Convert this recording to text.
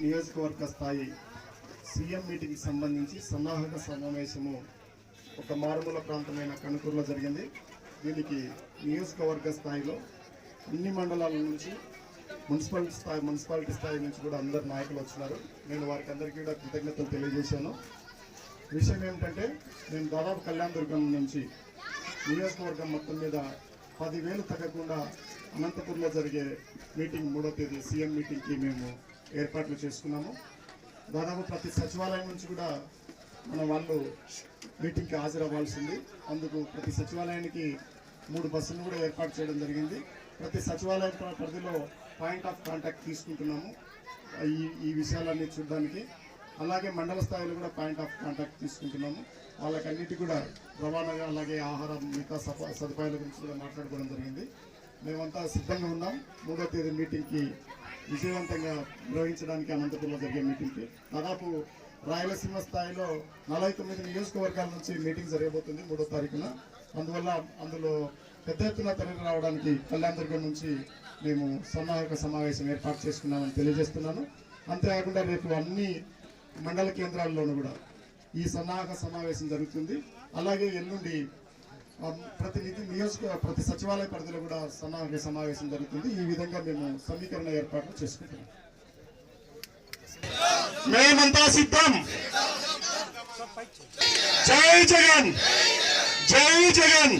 నియోజకవర్గ స్థాయి సీఎం మీటింగ్కి సంబంధించి సన్నాహక సమావేశము ఒక మారుమూల ప్రాంతమైన కనుకూరులో జరిగింది. దీనికి నియోజకవర్గ స్థాయిలో అన్ని మండలాల నుంచి మున్సిపల్ స్థాయి మున్సిపాలిటీ స్థాయి నుంచి కూడా అందరు నాయకులు వచ్చినారు. నేను వారికి అందరికీ కూడా కృతజ్ఞతలు తెలియజేశాను. విషయం ఏమిటంటే నేను దాదాపు కళ్యాణ దుర్గం నుంచి నియోజకవర్గం మొత్తం మీద పదివేలు తగ్గకుండా అనంతపూర్లో జరిగే మీటింగ్ మూడో తేదీ సీఎం మీటింగ్కి మేము ఏర్పాట్లు చేసుకున్నాము. దాదాపు ప్రతి సచివాలయం నుంచి కూడా మన వాళ్ళు మీటింగ్కి హాజరవ్వాల్సింది. అందుకు ప్రతి సచివాలయానికి మూడు బస్సులు కూడా ఏర్పాటు చేయడం జరిగింది. ప్రతి సచివాలయం పరిధిలో పాయింట్ ఆఫ్ కాంటాక్ట్ తీసుకుంటున్నాము. ఈ ఈ విషయాలన్నీ చూడడానికి. అలాగే మండల స్థాయిలో కూడా పాయింట్ ఆఫ్ కాంటాక్ట్ తీసుకుంటున్నాము. వాళ్ళకన్నిటి కూడా రవాణాగా అలాగే ఆహారం మిగతా సదుపాయాల గురించి కూడా మాట్లాడుకోవడం జరిగింది. మేమంతా సిద్ధంగా ఉన్నాం. మూడో తేదీ మీటింగ్కి విజయవంతంగా నిర్వహించడానికి అనంతపురంలో జరిగే మీటింగ్కి దాదాపు రాయలసీమ స్థాయిలో నలభై తొమ్మిది నియోజకవర్గాల నుంచి మీటింగ్ జరగబోతుంది మూడో తారీఖున. అందువల్ల అందులో పెద్ద ఎత్తున తరలి రావడానికి కళ్యాణదుర్గం నుంచి మేము సన్నాహక సమావేశం ఏర్పాటు చేసుకున్నామని తెలియజేస్తున్నాను. అంతేకాకుండా రేపు అన్ని మండల కేంద్రాల్లోనూ కూడా ఈ సన్నాహక సమావేశం జరుగుతుంది. అలాగే ఎల్లుండి ప్రతి నిధి నియోజక ప్రతి సచివాలయ పరిధిలో కూడా సమావేశ సమావేశం జరుగుతుంది. ఈ విధంగా మేము సమీకరణ ఏర్పాట్లు చేసుకుంటున్నాం. మేమంతా సిద్ధం. జై జగన్. జై జగన్.